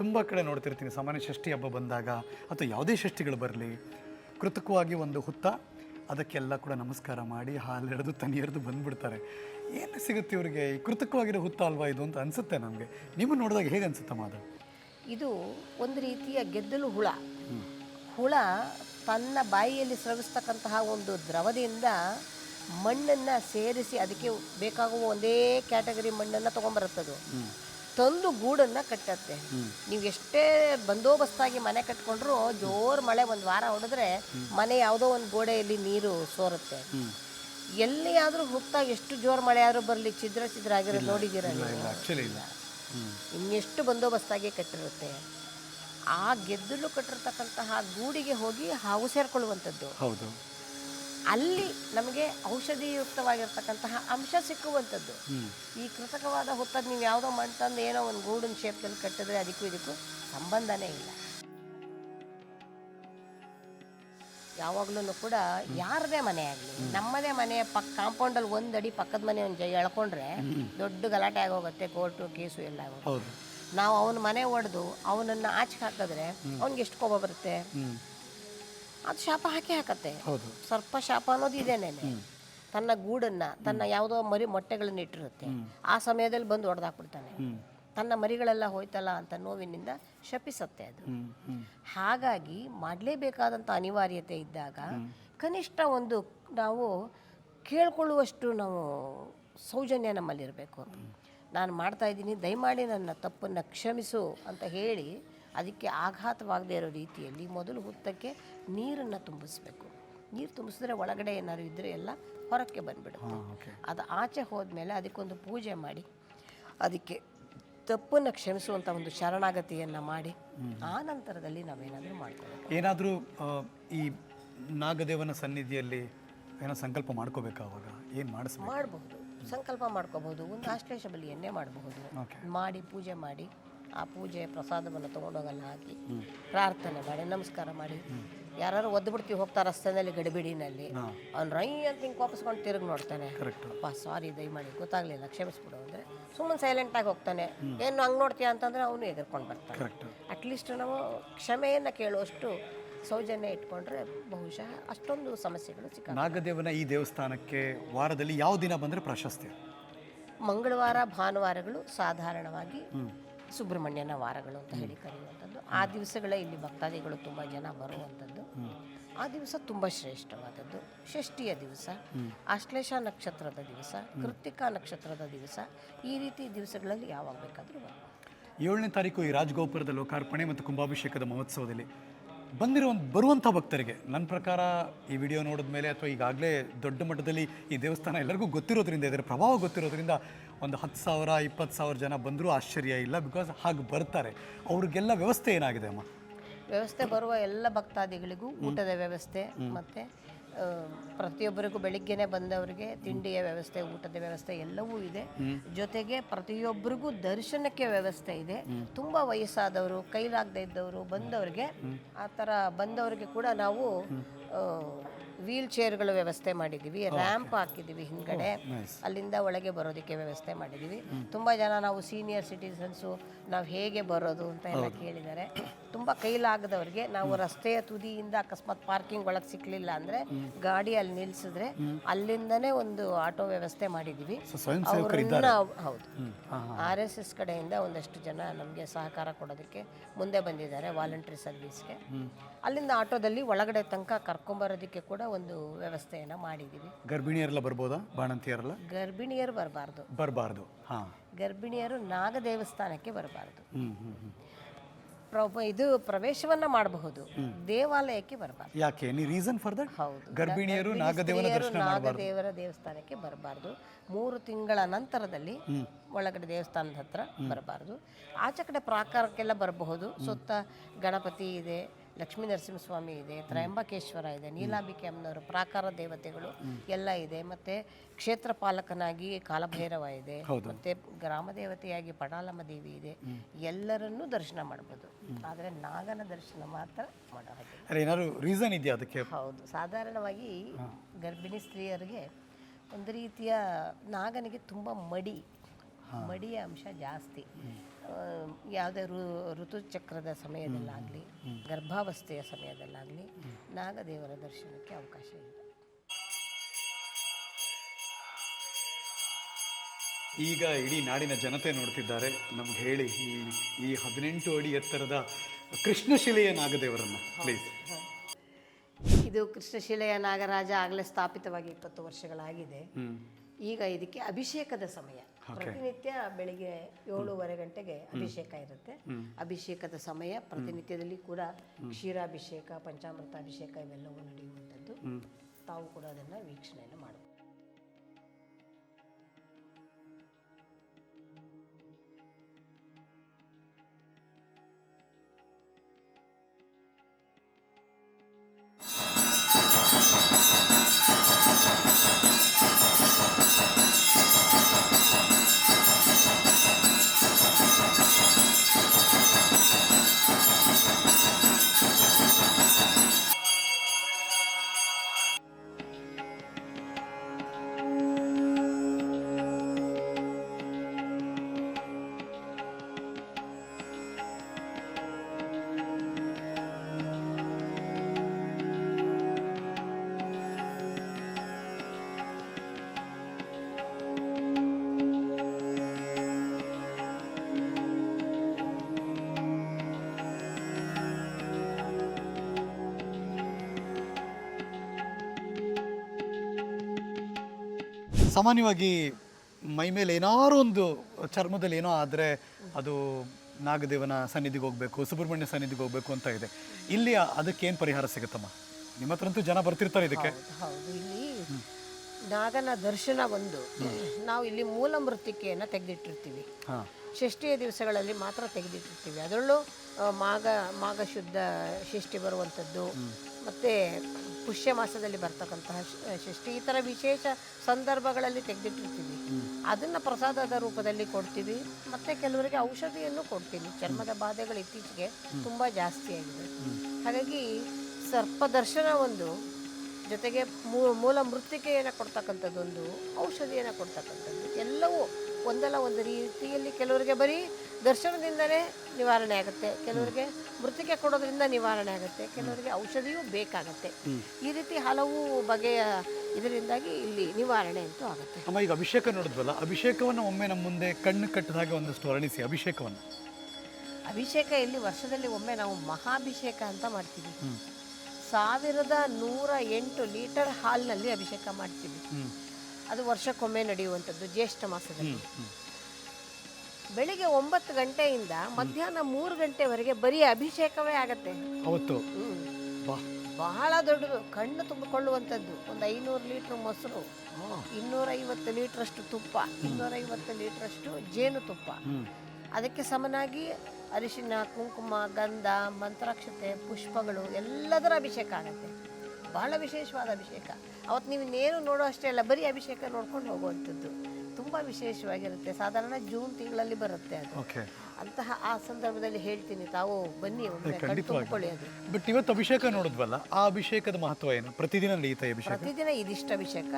ತುಂಬ ಕಡೆ ನೋಡ್ತಿರ್ತೀನಿ. ಸಾಮಾನ್ಯ ಷಷ್ಠಿ ಹಬ್ಬ ಬಂದಾಗ ಅಥವಾ ಯಾವುದೇ ಷಷ್ಠಿಗಳು ಬರಲಿ ಕೃತಕವಾಗಿ ಒಂದು ಹುತ್ತ ಅದಕ್ಕೆಲ್ಲ ಕೂಡ ನಮಸ್ಕಾರ ಮಾಡಿ ಹಾಲು ತನಿಯರೆದು ಬಂದ್ಬಿಡ್ತಾರೆ. ಏನು ಸಿಗುತ್ತೆ ಇವರಿಗೆ? ಈ ಕೃತಕವಾಗಿರೋ ಹುತ್ತ ಅಲ್ವಾ ಇದು ಅಂತ ಅನಿಸುತ್ತೆ ನಮಗೆ. ನೀವು ನೋಡಿದಾಗ ಹೇಗೆ ಅನಿಸುತ್ತೆ ಅದು ಇದು ಒಂದು ರೀತಿಯ ಗೆದ್ದಲು ಹುಳ. ಹುಳ ತನ್ನ ಬಾಯಿಯಲ್ಲಿ ಸ್ರವಿಸ್ತಕ್ಕಂತಹ ಒಂದು ದ್ರವದಿಂದ ಮಣ್ಣನ್ನು ಸೇರಿಸಿ ಅದಕ್ಕೆ ಬೇಕಾಗುವ ಒಂದೇ ಕ್ಯಾಟಗರಿ ಮಣ್ಣನ್ನು ತೊಗೊಂಬರುತ್ತದು. ತಂದು ಗೂಡನ್ನು ಕಟ್ಟತ್ತೆ. ನೀವು ಎಷ್ಟೇ ಬಂದೋಬಸ್ತಾಗಿ ಮನೆ ಕಟ್ಕೊಂಡ್ರು ಜೋರು ಮಳೆ ಒಂದು ವಾರ ಹೊಡೆದ್ರೆ ಮನೆ ಯಾವುದೋ ಒಂದು ಗೋಡೆಯಲ್ಲಿ ನೀರು ಸೋರುತ್ತೆ. ಎಲ್ಲಿಯಾದರೂ ಹುತ್ತ ಎಷ್ಟು ಜೋರು ಮಳೆ ಆದರೂ ಬರಲಿ ಛಿದ್ರ ಛಿದ್ರ ಆಗಿರೋ ನೋಡಿದ್ದೀರ ಇನ್ನೆಷ್ಟು ಬಂದೋಬಸ್ತಾಗಿ ಕಟ್ಟಿರುತ್ತೆ. ಆ ಗೆದ್ದಲು ಕಟ್ಟಿರ್ತಕ್ಕಂತಹ ಗೂಡಿಗೆ ಹೋಗಿ ಹಾವು ಸೇರ್ಕೊಳ್ಳುವಂಥದ್ದು ಹೌದು. ಅಲ್ಲಿ ನಮಗೆ ಔಷಧಿಯುಕ್ತವಾಗಿರ್ತಕ್ಕಂತಹ ಅಂಶ ಸಿಕ್ಕುವಂಥದ್ದು. ಈ ಕೃತಕವಾದ ಹುತ್ತದ ನೀವು ಯಾವುದೋ ಮಣ್ಣು ತಂದು ಏನೋ ಒಂದು ಗೂಡಿನ ಶೇಪ್ನಲ್ಲಿ ಕಟ್ಟಿದ್ರೆ ಅದಕ್ಕೂ ಇದಕ್ಕೂ ಸಂಬಂಧನೇ ಇಲ್ಲ. ಯಾವಾಗ್ಲೂ ಕೂಡ ಯಾರದೇ ಮನೆ ಆಗಲಿ ನಮ್ಮದೇ ಮನೆ ಪಕ್ ಕಾಂಪೌಂಡಲ್ಲಿ ಅಲ್ಲಿ ಅಡಿ ಪಕ್ಕದ ಮನೆ ಒಂದು ಜೈ ಎಳ್ಕೊಂಡ್ರೆ ದೊಡ್ಡ ಗಲಾಟೆ ಆಗೋಗುತ್ತೆ ಕೋರ್ಟು ಕೇಸು ಎಲ್ಲ ಆಗೋಗುತ್ತೆ. ನಾವು ಅವನ ಮನೆ ಒಡೆದು ಅವನನ್ನು ಆಚೆ ಹಾಕಿದ್ರೆ ಅವನಿಗೆ ಎಷ್ಟು ಕೋಪ ಬರುತ್ತೆ? ಅದು ಶಾಪ ಹಾಕಿ ಹಾಕತ್ತೆ. ಹೌದು. ಸರ್ಪ ಶಾಪ ಅನ್ನೋದು ಇದೇನೇನೆ ತನ್ನ ಗೂಡನ್ನ ತನ್ನ ಯಾವುದೋ ಮರಿ ಮೊಟ್ಟೆಗಳನ್ನ ಇಟ್ಟಿರುತ್ತೆ. ಆ ಸಮಯದಲ್ಲಿ ಬಂದು ಹೊಡೆದಾಕ್ಬಿಡ್ತಾನೆ ತನ್ನ ಮರಿಗಳೆಲ್ಲ ಹೋಯ್ತಲ್ಲ ಅಂತ ನೋವಿನಿಂದ ಶಪಿಸತ್ತೆ ಅದು. ಹಾಗಾಗಿ ಮಾಡಲೇಬೇಕಾದಂಥ ಅನಿವಾರ್ಯತೆ ಇದ್ದಾಗ ಕನಿಷ್ಠ ಒಂದು ನಾವು ಕೇಳ್ಕೊಳ್ಳುವಷ್ಟು ನಾವು ಸೌಜನ್ಯ ನಮ್ಮಲ್ಲಿರಬೇಕು. ನಾನು ಮಾಡ್ತಾ ಇದ್ದೀನಿ ದಯಮಾಡಿ ನನ್ನ ತಪ್ಪನ್ನು ಕ್ಷಮಿಸು ಅಂತ ಹೇಳಿ ಅದಕ್ಕೆ ಆಘಾತವಾಗದೇ ಇರೋ ರೀತಿಯಲ್ಲಿ ಮೊದಲು ಹುತ್ತಕ್ಕೆ ನೀರನ್ನು ತುಂಬಿಸ್ಬೇಕು. ನೀರು ತುಂಬಿಸಿದ್ರೆ ಒಳಗಡೆ ಏನಾದ್ರು ಇದ್ದರೆ ಎಲ್ಲ ಹೊರಕ್ಕೆ ಬಂದ್ಬಿಡುತ್ತೆ. ಅದು ಆಚೆ ಹೋದ್ಮೇಲೆ ಅದಕ್ಕೊಂದು ಪೂಜೆ ಮಾಡಿ ಅದಕ್ಕೆ ತಪ್ಪನ್ನು ಕ್ಷಮಿಸುವಂಥ ಒಂದು ಶರಣಾಗತಿಯನ್ನು ಮಾಡಿ ಆ ನಂತರದಲ್ಲಿ ನಾವೇನಾದರೂ ಮಾಡ್ಕೋಬೇಕು ಏನಾದರೂ ಈ ನಾಗದೇವನ ಸನ್ನಿಧಿಯಲ್ಲಿ ಏನೋ ಸಂಕಲ್ಪ ಮಾಡ್ಕೋಬೇಕಾ ಅವಾಗ ಏನು ಮಾಡಿಸ್ ಮಾಡಬಹುದು. ಸಂಕಲ್ಪ ಮಾಡ್ಕೋಬಹುದು. ಒಂದು ಆಶ್ಲೇಷ ಬಲಿಯನ್ನೇ ಮಾಡಬಹುದು. ಮಾಡಿ ಪೂಜೆ ಮಾಡಿ ಆ ಪೂಜೆ ಪ್ರಸಾದವನ್ನು ತೊಗೊಂಡೋಗಲ್ಲ ಹಾಕಿ ಪ್ರಾರ್ಥನೆ ಮಾಡಿ ನಮಸ್ಕಾರ ಮಾಡಿ. ಯಾರು ಒದ್ದು ಬಿಡ್ತೀವಿ ಹೋಗ್ತಾ ರಸ್ತೆನಲ್ಲಿ ಗಡಿಬಿಡಿನಲ್ಲಿ. ಅವ್ನು ರೈ ಅಂತ ಹಿಂಗೆ ವಾಪಸ್ಕೊಂಡು ತಿರುಗಿ ನೋಡ್ತಾನೆ. ಅಪ್ಪ ಸಾರಿ ದಯಮಾಡಿ ಗೊತ್ತಾಗ್ಲಿಲ್ಲ ಕ್ಷಮಿಸ್ಬಿಡು ಅಂದರೆ ಸುಮ್ಮನೆ ಸೈಲೆಂಟಾಗಿ ಹೋಗ್ತಾನೆ. ಏನು ಹಂಗೆ ನೋಡ್ತೀಯ ಅಂತಂದರೆ ಅವನು ಎದುರ್ಕೊಂಡು ಬರ್ತಾನೆ. ಅಟ್ ಅಟ್ಲೀಸ್ಟ್ ನಾವು ಕ್ಷಮೆಯನ್ನು ಕೇಳುವಷ್ಟು ಸೌಜನ್ಯ ಇಟ್ಕೊಂಡ್ರೆ ಬಹುಶಃ ಅಷ್ಟೊಂದು ಸಮಸ್ಯೆಗಳು ಸಿಕ್ಕ ನಾಗದೇವನ ಈ ದೇವಸ್ಥಾನಕ್ಕೆ ವಾರದಲ್ಲಿ ಯಾವ ದಿನ ಬಂದರೆ ಪ್ರಶಸ್ತಿ? ಮಂಗಳವಾರ ಭಾನುವಾರಗಳು ಸಾಧಾರಣವಾಗಿ ಸುಬ್ರಹ್ಮಣ್ಯನ ವಾರಗಳು ಅಂತ ಹೇಳಿ ಕರೆಯುವಂಥದ್ದು. ಆ ದಿವಸಗಳೇ ಇಲ್ಲಿ ಭಕ್ತಾದಿಗಳು ತುಂಬ ಜನ ಬರುವಂಥದ್ದು. ಆ ದಿವಸ ತುಂಬ ಶ್ರೇಷ್ಠವಾದದ್ದು. ಷಷ್ಠಿಯ ದಿವಸ ಆಶ್ಲೇಷ ನಕ್ಷತ್ರದ ದಿವಸ ಕೃತಿಕಾ ನಕ್ಷತ್ರದ ದಿವಸ ಈ ರೀತಿ ದಿವಸಗಳಲ್ಲಿ ಯಾವಾಗ ಬೇಕಾದರೂ ಏಳನೇ ತಾರೀಕು ಈ ರಾಜಗೋಪುರದ ಲೋಕಾರ್ಪಣೆ ಮತ್ತು ಕುಂಭಾಭಿಷೇಕದ ಮಹೋತ್ಸವದಲ್ಲಿ ಬಂದಿರೋ ಒಂದು ಬರುವಂಥ ಭಕ್ತರಿಗೆ ನನ್ನ ಪ್ರಕಾರ ಈ ವಿಡಿಯೋ ನೋಡಿದ ಮೇಲೆ ಅಥವಾ ಈಗಾಗಲೇ ದೊಡ್ಡ ಮಟ್ಟದಲ್ಲಿ ಈ ದೇವಸ್ಥಾನ ಎಲ್ಲರಿಗೂ ಗೊತ್ತಿರೋದ್ರಿಂದ ಇದರ ಪ್ರಭಾವ ಗೊತ್ತಿರೋದ್ರಿಂದ ಒಂದು ಹತ್ತು ಸಾವಿರ ಇಪ್ಪತ್ತು ಸಾವಿರ ಜನ ಬಂದರೂ ಆಶ್ಚರ್ಯ ಇಲ್ಲ. ಬಿಕಾಸ್ ಹಾಗೆ ಬರ್ತಾರೆ. ಅವ್ರಿಗೆಲ್ಲ ವ್ಯವಸ್ಥೆ ಏನಾಗಿದೆ ಅಮ್ಮ? ವ್ಯವಸ್ಥೆ ಬರುವ ಎಲ್ಲ ಭಕ್ತಾದಿಗಳಿಗೂ ಊಟದ ವ್ಯವಸ್ಥೆ ಮತ್ತು ಪ್ರತಿಯೊಬ್ಬರಿಗೂ ಬೆಳಿಗ್ಗೆನೆ ಬಂದವರಿಗೆ ತಿಂಡಿಯ ವ್ಯವಸ್ಥೆ ಊಟದ ವ್ಯವಸ್ಥೆ ಎಲ್ಲವೂ ಇದೆ. ಜೊತೆಗೆ ಪ್ರತಿಯೊಬ್ಬರಿಗೂ ದರ್ಶನಕ್ಕೆ ವ್ಯವಸ್ಥೆ ಇದೆ. ತುಂಬ ವಯಸ್ಸಾದವರು ಕೈಲಾಗದೇ ಇದ್ದವರು ಬಂದವರಿಗೆ ಆ ಥರ ಬಂದವರಿಗೆ ಕೂಡ ನಾವು ವೀಲ್ ಚೇರ್ಗಳ ವ್ಯವಸ್ಥೆ ಮಾಡಿದ್ದೀವಿ. ರ್ಯಾಂಪ್ ಹಾಕಿದ್ದೀವಿ ಹಿಂದ್ಗಡೆ. ಅಲ್ಲಿಂದ ಒಳಗೆ ಬರೋದಕ್ಕೆ ವ್ಯವಸ್ಥೆ ಮಾಡಿದ್ದೀವಿ. ತುಂಬ ಜನ ನಾವು ಸೀನಿಯರ್ ಸಿಟಿಸನ್ಸು ನಾವು ಹೇಗೆ ಬರೋದು ಅಂತ ಎಲ್ಲ ಕೇಳಿದ್ದಾರೆ. ತುಂಬ ಕೈಲಾಗದವ್ರಿಗೆ ನಾವು ರಸ್ತೆಯ ತುದಿಯಿಂದ ಅಕಸ್ಮಾತ್ ಪಾರ್ಕಿಂಗ್ ಒಳಗೆ ಸಿಕ್ಕಲಿಲ್ಲ ಅಂದರೆ ಗಾಡಿ ಅಲ್ಲಿ ನಿಲ್ಲಿಸಿದ್ರೆ ಅಲ್ಲಿಂದನೇ ಒಂದು ಆಟೋ ವ್ಯವಸ್ಥೆ ಮಾಡಿದ್ದೀವಿ ಅವರನ್ನ ಹೌದು. ಆರ್ ಎಸ್ ಎಸ್ ಕಡೆಯಿಂದ ಒಂದಷ್ಟು ಜನ ನಮಗೆ ಸಹಕಾರ ಕೊಡೋದಕ್ಕೆ ಮುಂದೆ ಬಂದಿದ್ದಾರೆ ವಾಲಂಟ್ರಿ ಸರ್ವಿಸ್ಗೆ. ಅಲ್ಲಿಂದ ಆಟೋದಲ್ಲಿ ಒಳಗಡೆ ತನಕ ಕರ್ಕೊಂಬರೋದಕ್ಕೆ ಕೂಡ ಒಂದು ವ್ಯವಸ್ಥೆಯನ್ನು ಮಾಡಿದ್ದೀವಿ ಗರ್ಭಿಣಿಯರೆಲ್ಲ ಬರ್ಬೋದಾ? ಬಾಣಂತಿಯರೆಲ್ಲ? ಗರ್ಭಿಣಿಯರು ಬರಬಾರ್ದು. ಬರಬಾರ್ದು. ಗರ್ಭಿಣಿಯರು ನಾಗ ದೇವಸ್ಥಾನಕ್ಕೆ ಬರಬಾರ್ದು ಪ್ರಭು ಇದು ಪ್ರವೇಶವನ್ನ ಮಾಡಬಹುದು. ದೇವಾಲಯಕ್ಕೆ ಬರಬಾರ್ದು. ಯಾಕೆ? ಎನಿ ರೀಸನ್ ಫಾರ್ ದಟ್ ಹೌದು. ಗರ್ಭಿಣಿಯರು ನಾಗದೇವನ ಸ್ತ್ರೀಯರು ದರ್ಶನ ಮಾಡಬಾರ್ದು. ನಾಗದೇವರ ದೇವಸ್ಥಾನಕ್ಕೆ ಬರಬಾರ್ದು. ಮೂರು ತಿಂಗಳ ನಂತರದಲ್ಲಿ ಒಳಗಡೆ ದೇವಸ್ಥಾನದ ಹತ್ರ ಬರಬಾರ್ದು. ಆಚೆ ಕಡೆ ಪ್ರಾಕಾರಕ್ಕೆಲ್ಲ ಬರಬಹುದು. ಸುತ್ತ ಗಣಪತಿ ಇದೆ ಲಕ್ಷ್ಮೀ ನರಸಿಂಹಸ್ವಾಮಿ ಇದೆ ತ್ರಯಂಬಕೇಶ್ವರ ಇದೆ ನೀಲಾಂಬಿಕೆ ಅಮ್ಮನವರು ಪ್ರಾಕಾರ ದೇವತೆಗಳು ಎಲ್ಲ ಇದೆ. ಮತ್ತೆ ಕ್ಷೇತ್ರ ಪಾಲಕನಾಗಿ ಕಾಲಭೈರವ ಇದೆ. ಮತ್ತೆ ಗ್ರಾಮ ದೇವತೆಯಾಗಿ ಪಡಾಲಮ್ಮ ದೇವಿ ಇದೆ. ಎಲ್ಲರನ್ನೂ ದರ್ಶನ ಮಾಡ್ಬೋದು. ಆದರೆ ನಾಗನ ದರ್ಶನ ಮಾತ್ರ ಮಾಡೋ ಹಾಗೆ ಅಲ್ಲ ಏನಾದ್ರು ರೀಸನ್ ಇದೆಯಾ ಅದಕ್ಕೆ? ಹೌದು. ಸಾಧಾರಣವಾಗಿ ಗರ್ಭಿಣಿ ಸ್ತ್ರೀಯರಿಗೆ ಒಂದು ರೀತಿಯ ನಾಗನಿಗೆ ತುಂಬ ಮಡಿ ಮಡಿಯ ಅಂಶ ಜಾಸ್ತಿ. ಯಾವುದೇ ಋ ಋತುಚಕ್ರದ ಸಮಯದಲ್ಲಾಗಲಿ ಗರ್ಭಾವಸ್ಥೆಯ ಸಮಯದಲ್ಲಾಗಲಿ ನಾಗದೇವರ ದರ್ಶನಕ್ಕೆ ಅವಕಾಶ ಇದೆ. ಈಗ ಇಡೀ ನಾಡಿನ ಜನತೆ ನೋಡ್ತಿದ್ದಾರೆ. ನಮ್ಗೆ ಹೇಳಿ ಈ ಈ ಹದಿನೆಂಟು ಅಡಿ ಎತ್ತರದ ಕೃಷ್ಣಶಿಲೆಯ ನಾಗದೇವರನ್ನ ಪ್ಲೀಸ್ ಇದು ಕೃಷ್ಣಶಿಲೆಯ ನಾಗರಾಜ ಆಗಲೇ ಸ್ಥಾಪಿತವಾಗಿ ಇಪ್ಪತ್ತು ವರ್ಷಗಳಾಗಿದೆ. ಈಗ ಇದಕ್ಕೆ ಅಭಿಷೇಕದ ಸಮಯ. ಪ್ರತಿನಿತ್ಯ ಬೆಳಿಗ್ಗೆ ಏಳೂವರೆ ಗಂಟೆಗೆ ಅಭಿಷೇಕ ಇರುತ್ತೆ. ಅಭಿಷೇಕದ ಸಮಯ ಪ್ರತಿನಿತ್ಯದಲ್ಲಿ ಕೂಡ ಕ್ಷೀರಾಭಿಷೇಕ ಪಂಚಾಮೃತ ಅಭಿಷೇಕ ಇವೆಲ್ಲವೂ ನಡೆಯುವಂಥದ್ದು. ತಾವು ಕೂಡ ಅದನ್ನು ವೀಕ್ಷಣೆಯನ್ನು ಮಾಡಬಹುದು ಸಾಮಾನ್ಯವಾಗಿ ಮೈ ಮೇಲೆ ಏನಾರು ಒಂದು ಚರ್ಮದಲ್ಲಿ ಏನೋ ಆದರೆ ಅದು ನಾಗದೇವನ ಸನ್ನಿಧಿಗೆ ಹೋಗಬೇಕು ಸುಬ್ರಹ್ಮಣ್ಯ ಸನ್ನಿಧಿಗೆ ಹೋಗಬೇಕು ಅಂತ ಇದೆ. ಇಲ್ಲಿ ಅದಕ್ಕೆ ಏನು ಪರಿಹಾರ ಸಿಗುತ್ತಮ್ಮ? ನಿಮ್ಮ ಹತ್ರಂತೂ ಜನ ಬರ್ತಿರ್ತಾರೆ ಇದಕ್ಕೆ. ಹೌದು ಇಲ್ಲಿ ನಾಗನ ದರ್ಶನ ಒಂದು. ನಾವು ಇಲ್ಲಿ ಮೂಲ ಮೃತ್ತಿಕೆಯನ್ನು ತೆಗೆದಿಟ್ಟಿರ್ತೀವಿ. ಹಾಂ. ಷಷ್ಠಿಯ ದಿವಸಗಳಲ್ಲಿ ಮಾತ್ರ ತೆಗೆದಿಟ್ಟಿರ್ತೀವಿ. ಅದರಲ್ಲೂ ಮಾಘ ಮಾಘ ಶುದ್ಧ ಷಷ್ಠಿ ಬರುವಂಥದ್ದು. ಮತ್ತು ಪುಷ್ಯ ಮಾಸದಲ್ಲಿ ಬರ್ತಕ್ಕಂತಹ ಷಷ್ಠಿ ಈ ಥರ ವಿಶೇಷ ಸಂದರ್ಭಗಳಲ್ಲಿ ತೆಗೆದಿಟ್ಟಿರ್ತೀವಿ. ಅದನ್ನು ಪ್ರಸಾದದ ರೂಪದಲ್ಲಿ ಕೊಡ್ತೀವಿ. ಮತ್ತು ಕೆಲವರಿಗೆ ಔಷಧಿಯನ್ನು ಕೊಡ್ತೀವಿ. ಚರ್ಮದ ಬಾಧೆಗಳು ಇತ್ತೀಚೆಗೆ ತುಂಬ ಜಾಸ್ತಿ ಆಗಿದೆ. ಹಾಗಾಗಿ ಸರ್ಪ ದರ್ಶನ ಒಂದು ಜೊತೆಗೆ ಮೂಲ ಮೃತ್ತಿಕೆಯನ್ನು ಕೊಡ್ತಕ್ಕಂಥದ್ದೊಂದು, ಔಷಧಿಯನ್ನು ಕೊಡ್ತಕ್ಕಂಥದ್ದು, ಎಲ್ಲವೂ ಒಂದಲ್ಲ ಒಂದು ರೀತಿಯಲ್ಲಿ ಕೆಲವರಿಗೆ ಬರೀ ದರ್ಶನದಿಂದಲೇ ನಿವಾರಣೆ ಆಗುತ್ತೆ. ಕೆಲವರಿಗೆ ಮೃತಿಕೆ ಕೊಡೋದ್ರಿಂದ ನಿವಾರಣೆ ಆಗುತ್ತೆ. ಕೆಲವರಿಗೆ ಔಷಧಿಯೂ ಬೇಕಾಗತ್ತೆ. ಈ ರೀತಿ ಹಲವು ಬಗೆಯ ಇದರಿಂದಾಗಿ ಇಲ್ಲಿ ನಿವಾರಣೆ ಅಂತೂ ಆಗುತ್ತೆ. ಅಮ್ಮ ಈಗ ಅಭಿಷೇಕ ನೋಡಿದ್ವಲ್ಲ ಅಭಿಷೇಕವನ್ನು ಒಮ್ಮೆ ನಮ್ಮ ಮುಂದೆ ಕಣ್ಣು ಕಟ್ಟದ ಹಾಗೆ ಒಂದಷ್ಟು ವರ್ಣಿಸಿ ಅಭಿಷೇಕವನ್ನು. ಅಭಿಷೇಕ ಇಲ್ಲಿ ವರ್ಷದಲ್ಲಿ ಒಮ್ಮೆ ನಾವು ಮಹಾಭಿಷೇಕ ಅಂತ ಮಾಡ್ತೀವಿ. ಸಾವಿರದ ನೂರ ಎಂಟು ಲೀಟರ್ ಹಾಲ್ನಲ್ಲಿ ಅಭಿಷೇಕ ಮಾಡ್ತೀವಿ. ಅದು ವರ್ಷಕ್ಕೊಮ್ಮೆ ನಡೆಯುವಂಥದ್ದು ಜ್ಯೇಷ್ಠ ಮಾಸದಲ್ಲಿ. ಬೆಳಿಗ್ಗೆ ಒಂಬತ್ತು ಗಂಟೆಯಿಂದ ಮಧ್ಯಾಹ್ನ ಮೂರು ಗಂಟೆವರೆಗೆ ಬರೀ ಅಭಿಷೇಕವೇ ಆಗತ್ತೆ. ಅವತ್ತು? ಬಹಳ ದೊಡ್ಡದು ಕಣ್ಣು ತುಂಬಿಕೊಳ್ಳುವಂಥದ್ದು. ಒಂದು ಐನೂರು ಲೀಟ್ರ್ ಮೊಸರು ಇನ್ನೂರೈವತ್ತು ಲೀಟ್ರಷ್ಟು ತುಪ್ಪ ಇನ್ನೂರೈವತ್ತು ಲೀಟ್ರಷ್ಟು ಜೇನುತುಪ್ಪ ಅದಕ್ಕೆ ಸಮನಾಗಿ ಅರಿಶಿನ ಕುಂಕುಮ ಗಂಧ ಮಂತ್ರಾಕ್ಷತೆ ಪುಷ್ಪಗಳು ಎಲ್ಲದರ ಅಭಿಷೇಕ ಆಗುತ್ತೆ. ಬಹಳ ವಿಶೇಷವಾದ ಅಭಿಷೇಕ. ಅವತ್ತು ನೀವು ಇನ್ನೇನು ನೋಡೋ ಅಷ್ಟೇ ಅಲ್ಲ ಬರೀ ಅಭಿಷೇಕ ನೋಡ್ಕೊಂಡು ಹೋಗುವಂಥದ್ದು. ತುಂಬ ವಿಶೇಷವಾಗಿರುತ್ತೆ. ಸಾಧಾರಣ ಜೂನ್ ತಿಂಗಳಲ್ಲಿ ಬರುತ್ತೆ ಅದು. ಅಂತಹ ಆ ಸಂದರ್ಭದಲ್ಲಿ ಹೇಳ್ತೀನಿ ತಾವು ಬನ್ನಿ ಒಮ್ಮೆ. ಅದು. ಬಟ್ ಇವತ್ತು ಅಭಿಷೇಕ ನೋಡಿದ್ವಲ್ಲ ಆ ಅಭಿಷೇಕದ ಮಹತ್ವ ಏನು? ಪ್ರತಿದಿನ ನಡೆಯುತ್ತೆ ಅಭಿಷೇಕ? ಪ್ರತಿದಿನ ಇದಿಷ್ಟು ಅಭಿಷೇಕ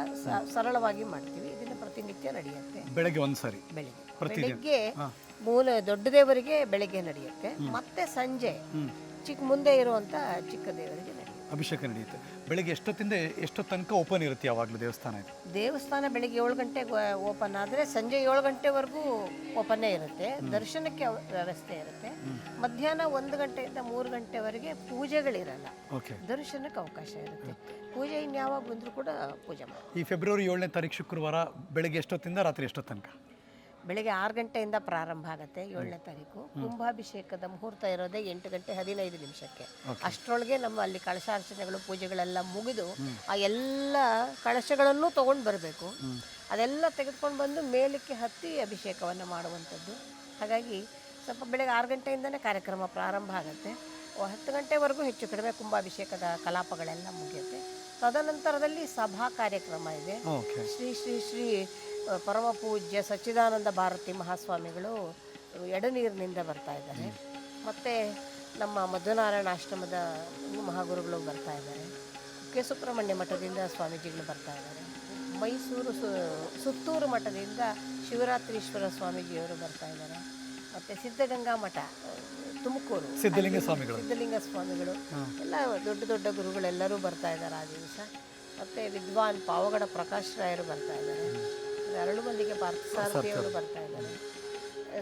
ಸರಳವಾಗಿ ಮಾಡ್ತೀವಿ. ಇದನ್ನು ಪ್ರತಿನಿತ್ಯ ನಡೆಯುತ್ತೆ. ಬೆಳಗ್ಗೆ ಒಂದ್ಸರಿ ಬೆಳಗ್ಗೆ. ಬೆಳಗ್ಗೆ ಬೆಳಿಗ್ಗೆ ಮೂಲ ದೊಡ್ಡ ದೇವರಿಗೆ ಬೆಳಗ್ಗೆ ನಡೆಯುತ್ತೆ. ಮತ್ತೆ ಸಂಜೆ ಚಿಕ್ಕ ಮುಂದೆ ಇರುವಂತ ಚಿಕ್ಕ ದೇವರಿಗೆ ನಡೆಯುತ್ತೆ. ಅಭಿಷೇಕ ನಡೆಯುತ್ತೆ. ಬೆಳಗ್ಗೆ ಎಷ್ಟೊತ್ತಿಂದ ಎಷ್ಟೋ ತನಕ ಓಪನ್ ಇರುತ್ತೆ ಯಾವಾಗಲೂ ದೇವಸ್ಥಾನ ಇದು? ದೇವಸ್ಥಾನ ಬೆಳಿಗ್ಗೆ ಏಳು ಗಂಟೆಗೆ ಓಪನ್ ಆದರೆ ಸಂಜೆ ಏಳು ಗಂಟೆವರೆಗೂ ಓಪನ್ನೇ ಇರುತ್ತೆ. ದರ್ಶನಕ್ಕೆ ವ್ಯವಸ್ಥೆ ಇರುತ್ತೆ. ಮಧ್ಯಾಹ್ನ ಒಂದು ಗಂಟೆಯಿಂದ ಮೂರು ಗಂಟೆವರೆಗೆ ಪೂಜೆಗಳಿರಲ್ಲ. ಓಕೆ. ದರ್ಶನಕ್ಕೆ ಅವಕಾಶ ಇರುತ್ತೆ. ಪೂಜೆ ಇನ್ಯಾವಾಗ ಬಂದರೂ ಕೂಡ ಪೂಜೆ ಮಾಡಿ ಈ ಫೆಬ್ರವರಿ ಏಳನೇ ತಾರೀಕು ಶುಕ್ರವಾರ ಬೆಳಗ್ಗೆ ಎಷ್ಟೊತ್ತಿಂದ ರಾತ್ರಿ ಎಷ್ಟೋ ತನಕ ಬೆಳಿಗ್ಗೆ ಆರು ಗಂಟೆಯಿಂದ ಪ್ರಾರಂಭ ಆಗುತ್ತೆ ಏಳನೇ ತಾರೀಕು. ಕುಂಭಾಭಿಷೇಕದ ಮುಹೂರ್ತ ಇರೋದೇ ಎಂಟು ಗಂಟೆ ಹದಿನೈದು ನಿಮಿಷಕ್ಕೆ. ಅಷ್ಟರೊಳಗೆ ನಮ್ಮ ಅಲ್ಲಿ ಕಳಶಾರ್ಚನೆಗಳು ಪೂಜೆಗಳೆಲ್ಲ ಮುಗಿದು ಆ ಎಲ್ಲ ಕಳಶಗಳನ್ನು ತೊಗೊಂಡು ಬರಬೇಕು. ಅದೆಲ್ಲ ತೆಗೆದುಕೊಂಡು ಬಂದು ಮೇಲಕ್ಕೆ ಹತ್ತಿ ಅಭಿಷೇಕವನ್ನು ಮಾಡುವಂಥದ್ದು. ಹಾಗಾಗಿ ಸ್ವಲ್ಪ ಬೆಳಗ್ಗೆ ಆರು ಗಂಟೆಯಿಂದನೇ ಕಾರ್ಯಕ್ರಮ ಪ್ರಾರಂಭ ಆಗುತ್ತೆ. ಹತ್ತು ಗಂಟೆವರೆಗೂ ಹೆಚ್ಚು ಕಡಿಮೆ ಕುಂಭಾಭಿಷೇಕದ ಕಲಾಪಗಳೆಲ್ಲ ಮುಗಿಯುತ್ತೆ. ತದನಂತರದಲ್ಲಿ ಸಭಾ ಕಾರ್ಯಕ್ರಮ ಇದೆ. ಶ್ರೀ ಶ್ರೀ ಶ್ರೀ ಪರಮ ಪೂಜ್ಯ ಸಚ್ಚಿದಾನಂದ ಭಾರತಿ ಮಹಾಸ್ವಾಮಿಗಳು ಎಡನೀರಿನಿಂದ ಬರ್ತಾ ಇದ್ದಾರೆ. ಮತ್ತು ನಮ್ಮ ಮಧುನಾರಾಯಣ ಆಶ್ರಮದ ಮಹಾಗುರುಗಳು ಬರ್ತಾ ಇದ್ದಾರೆ. ಕೆ. ಸುಬ್ರಹ್ಮಣ್ಯ ಮಠದಿಂದ ಸ್ವಾಮೀಜಿಗಳು ಬರ್ತಾ ಇದ್ದಾರೆ. ಮೈಸೂರು ಸು ಸುತ್ತೂರು ಮಠದಿಂದ ಶಿವರಾತ್ರೀಶ್ವರ ಸ್ವಾಮೀಜಿಯವರು ಬರ್ತಾ ಇದ್ದಾರೆ. ಮತ್ತು ಸಿದ್ಧಗಂಗಾ ಮಠ ತುಮಕೂರು ಸಿದ್ಧಲಿಂಗ ಸ್ವಾಮಿಗಳು. ಸಿದ್ಧಲಿಂಗ ಸ್ವಾಮಿಗಳು. ಎಲ್ಲ ದೊಡ್ಡ ದೊಡ್ಡ ಗುರುಗಳೆಲ್ಲರೂ ಬರ್ತಾ ಇದ್ದಾರೆ ಆ ದಿವಸ. ಮತ್ತು ವಿದ್ವಾನ್ ಪಾವಗಡ ಪ್ರಕಾಶ್ ರಾಯರು ಬರ್ತಾ ಇದ್ದಾರೆ. ಅರಳು ಮಂದಿಗೆ ಪಾರ್ಥಸಾರಥಿಯವರು ಬರ್ತಾ ಇದ್ದಾರೆ.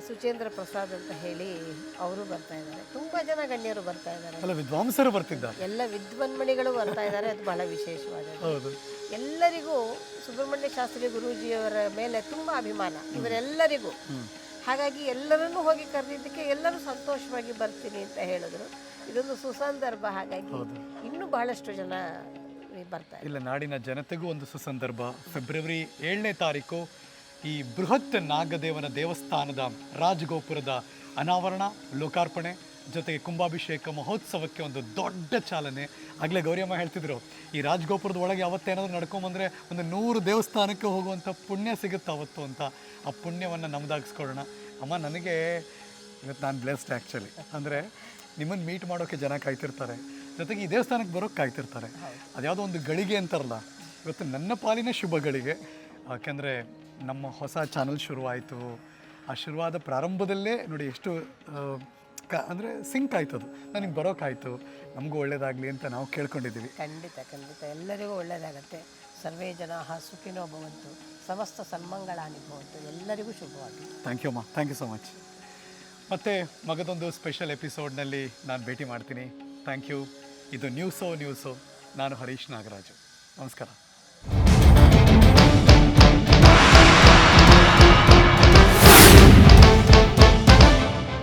ಸುಚೇಂದ್ರ ಪ್ರಸಾದ್ ಅಂತ ಹೇಳಿ ಅವರು ಬರ್ತಾ ಇದ್ದಾರೆ. ತುಂಬಾ ಜನ ಗಣ್ಯರು ಬರ್ತಾ ಇದ್ದಾರೆ. ವಿದ್ವಾಂಸರು ಬರ್ತಿದ್ದಾರೆ. ಎಲ್ಲ ವಿದ್ವನ್ಮಣಿಗಳು ಬರ್ತಾ ಇದ್ದಾರೆ. ಅದು ಬಹಳ ವಿಶೇಷವಾದದ್ದು. ಹೌದು. ಎಲ್ಲರಿಗೂ ಸುಬ್ರಹ್ಮಣ್ಯ ಶಾಸ್ತ್ರಿ ಗುರೂಜಿಯವರ ಮೇಲೆ ತುಂಬಾ ಅಭಿಮಾನ. ಇವರೆಲ್ಲರಿಗೂ. ಹಾಗಾಗಿ ಎಲ್ಲರನ್ನೂ ಹೋಗಿ ಕರೆದಿದ್ದಕ್ಕೆ ಎಲ್ಲರೂ ಸಂತೋಷವಾಗಿ ಬರ್ತೀನಿ ಅಂತ ಹೇಳಿದ್ರು. ಇದೊಂದು ಸುಸಂದರ್ಭ. ಹಾಗಾಗಿ ಇನ್ನೂ ಬಹಳಷ್ಟು ಜನ ಇಲ್ಲ ನಾಡಿನ ಜನತೆಗೂ ಒಂದು ಸುಸಂದರ್ಭ. ಫೆಬ್ರವರಿ ಏಳನೇ ತಾರೀಕು ಈ ಬೃಹತ್ ನಾಗದೇವನ ದೇವಸ್ಥಾನದ ರಾಜಗೋಪುರದ ಅನಾವರಣ, ಲೋಕಾರ್ಪಣೆ ಜೊತೆಗೆ ಕುಂಭಾಭಿಷೇಕ ಮಹೋತ್ಸವಕ್ಕೆ ಒಂದು ದೊಡ್ಡ ಚಾಲನೆ. ಆಗಲೇ ಗೌರಿಯಮ್ಮ ಹೇಳ್ತಿದ್ರು, ಈ ರಾಜಗೋಪುರದ ಒಳಗೆ ಯಾವತ್ತೇನಾದರೂ ನಡ್ಕೊಂಬಂದರೆ ಒಂದು ನೂರು ದೇವಸ್ಥಾನಕ್ಕೆ ಹೋಗುವಂಥ ಪುಣ್ಯ ಸಿಗುತ್ತೆ ಅವತ್ತು ಅಂತ ಆ ಪುಣ್ಯವನ್ನು ನಮ್ದಾಗಿಸ್ಕೊಳ್ಳೋಣ. ಅಮ್ಮ, ನನಗೆ ಇವತ್ತು ನಾನು ಬ್ಲೆಸ್ಡ್ ಆ್ಯಕ್ಚುಲಿ ಅಂದರೆ ನಿಮ್ಮನ್ನು ಮೀಟ್ ಮಾಡೋಕ್ಕೆ ಜನ ಕಾಯ್ತಿರ್ತಾರೆ. ಜೊತೆಗೆ ಈ ದೇವಸ್ಥಾನಕ್ಕೆ ಬರೋಕ್ಕೆ ಕಾಯ್ತಿರ್ತಾರೆ. ಅದ್ಯಾವುದೋ ಒಂದು ಗಳಿಗೆ ಅಂತಾರಲ್ಲ ಇವತ್ತು ನನ್ನ ಪಾಲಿನ ಶುಭ ಗಳಿಗೆ. ಯಾಕೆಂದರೆ ನಮ್ಮ ಹೊಸ ಚಾನಲ್ ಶುರುವಾಯಿತು. ಆ ಶುರುವಾದ ಪ್ರಾರಂಭದಲ್ಲೇ ನೋಡಿ ಎಷ್ಟು ಕ ಅಂದರೆ ಸಿಂಕ್ ಆಯ್ತದು. ನನಗೆ ಬರೋಕ್ಕಾಯ್ತು ನಮಗೂ ಒಳ್ಳೇದಾಗಲಿ ಅಂತ ನಾವು ಕೇಳ್ಕೊಂಡಿದ್ದೀವಿ. ಖಂಡಿತ ಖಂಡಿತ. ಎಲ್ಲರಿಗೂ ಒಳ್ಳೆಯದಾಗತ್ತೆ ಸರ್ವೇ ಜನ ಸುಖಿನೋ ಭವಂತು ಸಮಸ್ತ ಸನ್ಮಂಗಳಾನಿ ಭವಂತು ಎಲ್ಲರಿಗೂ ಶುಭವಾಗಿ ಥ್ಯಾಂಕ್ ಯು ಅಮ್ಮ. ಥ್ಯಾಂಕ್ ಯು ಸೊ ಮಚ್ ಮತ್ತು ಮಗದೊಂದು ಸ್ಪೆಷಲ್ ಎಪಿಸೋಡ್ನಲ್ಲಿ ನಾನು ಭೇಟಿ ಮಾಡ್ತೀನಿ. ಥ್ಯಾಂಕ್ ಯು ಇದು ನ್ಯೂಸೋ ನ್ಯೂಸೋ ನಾನು ಹರೀಶ್ ನಾಗರಾಜು. ನಮಸ್ಕಾರ.